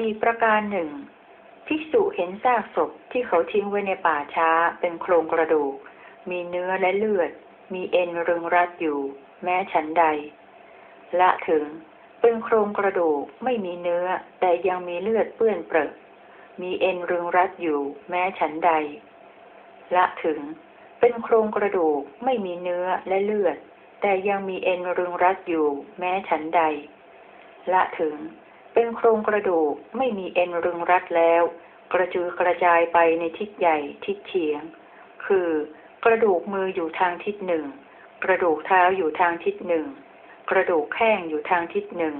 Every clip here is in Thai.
อีกประการหนึ่ง ภิกษุเห็นซากศพที่เขาทิ้งไว้ในป่าช้าเป็นโครงกระดูก มีเนื้อและเลือด มีเอ็นรึงรัดอยู่ แม้ฉันใด ละถึงเป็นโครงกระดูกไม่มีเนื้อ แต่ยังมีเลือดเปื้อนเปรอะมีเอ็นรึงรัดอยู่ แม้ฉันใด ละถึง เป็นโครงกระดูกไม่มีเนื้อและเลือด แต่ยังมีเอ็นรึงรัดอยู่ แม้ฉันใด ละถึง เป็นโครงกระดูกไม่มีเอ็นรึงรัดแล้ว กระจุยกระจายไปในทิศใหญ่ทิศเฉียง คือกระดูกมืออยู่ทางทิศหนึ่ง กระดูกเท้าอยู่ทางทิศหนึ่ง กระดูกแข้งอยู่ทางทิศหนึ่ง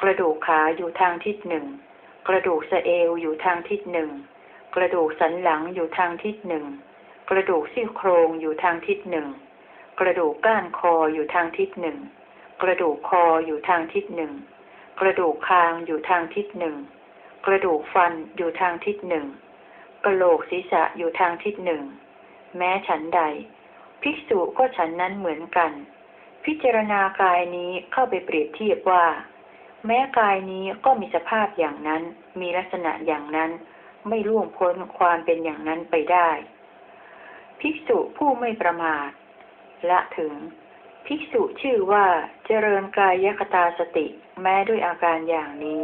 กระดูกขาอยู่ทางทิศหนึ่ง กระดูกสะเอวอยู่ทางทิศหนึ่ง กระดูกสันหลังอยู่ทางทิศหนึ่ง กระดูกซี่โครงอยู่ทางทิศหนึ่ง กระดูกก้านคออยู่ทางทิศหนึ่ง กระดูกคออยู่ทางทิศหนึ่ง กระดูกคางอยู่ทางทิศหนึ่ง กระดูกฟันอยู่ทางทิศหนึ่งกระโหลกศีรษะอยู่ทางทิศหนึ่ง แม้ฉันใด ภิกษุก็ฉันนั้นเหมือนกัน พิจารณากายนี้เข้าไปเปรียบเทียบว่า แม้กายนี้ก็มีสภาพอย่างนั้น มีลักษณะอย่างนั้น ไม่ล่วงพ้นความเป็นอย่างนั้นไปได้ ภิกษุผู้ไม่ประมาท ละถึง ภิกษุชื่อว่าเจริญกายคตาสติ แม้ด้วยอาการอย่างนี้